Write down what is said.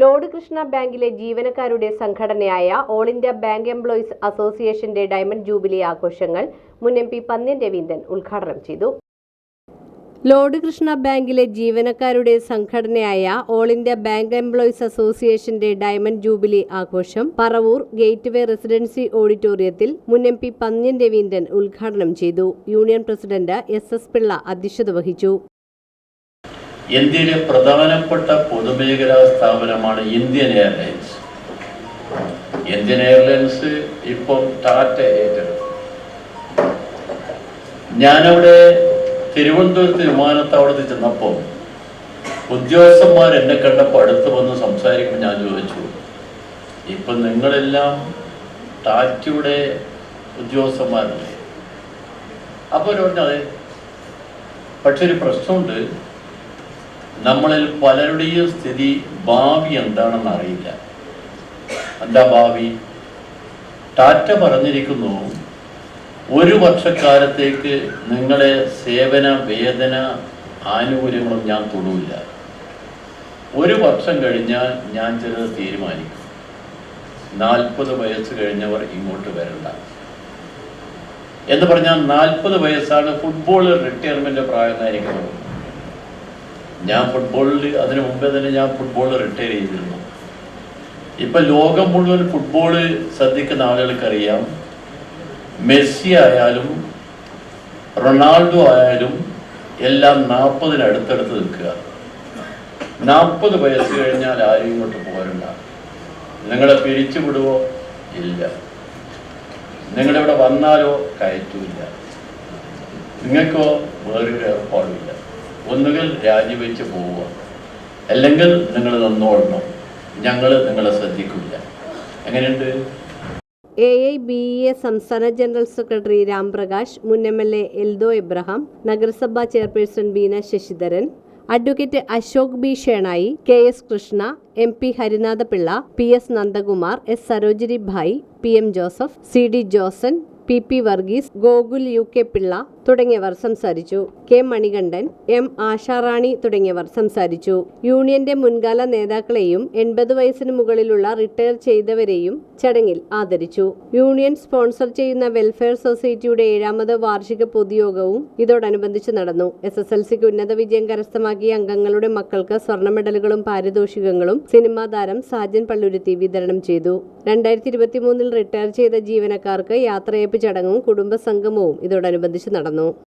Load Krishna ബാങ്കിലെ ജീവനക്കാരുടെ സംഘടനയായ ഓൾ ഇന്ത്യ ബാങ്ക് എംപ്ലോയീസ് അസോസിയേഷന്റെ ഡയമണ്ട് ജൂബിലി ആഘോഷങ്ങൾ മുൻ എം പി പന്ന്യൻ രവീന്ദ്രൻ ഉദ്ഘാടനം ചെയ്തു. ലോഡ് കൃഷ്ണ ബാങ്കിലെ ജീവനക്കാരുടെ സംഘടനയായ ഓൾ ഇന്ത്യ ബാങ്ക് എംപ്ലോയീസ് അസോസിയേഷന്റെ ഡയമണ്ട് ജൂബിലി ആഘോഷം പറവൂർ ഗേറ്റ്വേ റെസിഡൻസി ഓഡിറ്റോറിയത്തിൽ മുൻ എം പി പന്ന്യൻ രവീന്ദ്രൻ ഉദ്ഘാടനം ചെയ്തു. Union president S S Pillai അധ്യക്ഷത വഹിച്ചു. ഇന്ത്യയിലെ പ്രധാനപ്പെട്ട പൊതുമേഖലാ സ്ഥാപനമാണ് ഇന്ത്യൻ എയർലൈൻസ്? ഇന്ത്യൻ എയർലൈൻസ് ഇപ്പം ടാറ്റ ഏറ്റെടുത്തു. ഞാനവിടെ തിരുവനന്തപുരത്ത് വിമാനത്താവളത്തിൽ ചെന്നപ്പോൾ ഉദ്യോഗസ്ഥന്മാർ എന്നെ കണ്ടപ്പോൾ അടുത്ത് വന്ന് സംസാരിക്കുമ്പോൾ ഞാൻ ചോദിച്ചു ഇപ്പം നിങ്ങളെല്ലാം ടാറ്റയുടെ ഉദ്യോഗസ്ഥന്മാരല്ലേ? അപ്പോൾ പറഞ്ഞു അതെ പക്ഷെ ഒരു പ്രശ്നമുണ്ട് നമ്മളിൽ പലരുടെയും സ്ഥിതി ഭാവി എന്താണെന്ന് അറിയില്ല. എന്താ ഭാവി? ടാറ്റ പറഞ്ഞിരിക്കുന്നു ഒരു വർഷക്കാലത്തേക്ക് നിങ്ങളെ സേവന വേദന ആനുകൂല്യങ്ങളും ഞാൻ തൊടൂല്ല. ഒരു വർഷം കഴിഞ്ഞാൽ ഞാൻ ചിലത് തീരുമാനിക്കും. നാൽപ്പത് വയസ്സ് കഴിഞ്ഞവർ ഇങ്ങോട്ട് വരണ്ട. എന്ന് പറഞ്ഞാൽ നാൽപ്പത് വയസ്സാണ് ഫുട്ബോൾ റിട്ടയർമെന്റ് പ്രായം എന്നായിരിക്കുന്നത് ഞാൻ ഫുട്ബോളിൽ അതിനു മുമ്പേ തന്നെ ഞാൻ ഫുട്ബോൾ റിട്ടയർ ചെയ്തിരുന്നു. ഇപ്പൊ ലോകം മുഴുവൻ ഫുട്ബോൾ ശ്രദ്ധിക്കുന്ന ആളുകൾക്കറിയാം. മെസ്സി ആയാലും റൊണാൾഡോ ആയാലും എല്ലാം നാൽപ്പതിന് അടുത്തടുത്ത് നിൽക്കുക. നാൽപ്പത് വയസ്സ് കഴിഞ്ഞാൽ ആരും ഇങ്ങോട്ട് പോരണ്ട. നിങ്ങളെ പിരിച്ചുവിടുവോ ഇല്ല. നിങ്ങളിവിടെ വന്നാലോ കയറ്റൂല നിങ്ങൾക്കോ വേറൊരു ഏർപ്പാടുമില്ല ഒന്നുകിൽ രാജിവെച്ച് പോവുക. അല്ലെങ്കിൽ നിങ്ങൾ നന്നോടണം ഞങ്ങൾ നിങ്ങളെ ശ്രദ്ധിക്കില്ല. എങ്ങനെയുണ്ട്? A I B E A സംസ്ഥാന ജനറൽ സെക്രട്ടറി രാംപ്രകാശ് മുൻ M L A Eldho Abraham നഗരസഭാ chairperson Beena Sasidharan advocate Ashok B Shenoy K S Krishna M P Harinathapillai P S Nandakumar S Sarojini Bai P M Joseph C D Joson P P Varghese Gokul U K Pillai തുടങ്ങിയവർ സംസാരിച്ചു. K Manikandan M Asharani തുടങ്ങിയവർ സംസാരിച്ചു. യൂണിയന്റെ മുൻകാല നേതാക്കളെയും എൺപത് വയസ്സിന് മുകളിലുള്ള റിട്ടയർ ചെയ്തവരെയും ചടങ്ങിൽ ആദരിച്ചു. യൂണിയൻ സ്പോൺസർ ചെയ്യുന്ന വെൽഫെയർ സൊസൈറ്റിയുടെ ഏഴാമത് വാർഷിക പൊതുയോഗവും ഇതോടനുബന്ധിച്ച് നടന്നു. എസ് എസ് എൽ സിക്ക് ഉന്നത വിജയം കരസ്ഥമാക്കിയ അംഗങ്ങളുടെ മക്കൾക്ക് സ്വർണ മെഡലുകളും പാരിതോഷികങ്ങളും സിനിമാ താരം സാജൻ പള്ളുരുത്തി വിതരണം ചെയ്തു. രണ്ടായിരത്തി ഇരുപത്തിമൂന്നിൽ റിട്ടയർ ചെയ്ത ജീവനക്കാർക്ക് യാത്രയപ്പ് ചടങ്ങും കുടുംബ സംഗമവും ഇതോടനുബന്ധിച്ച് നടന്നു. no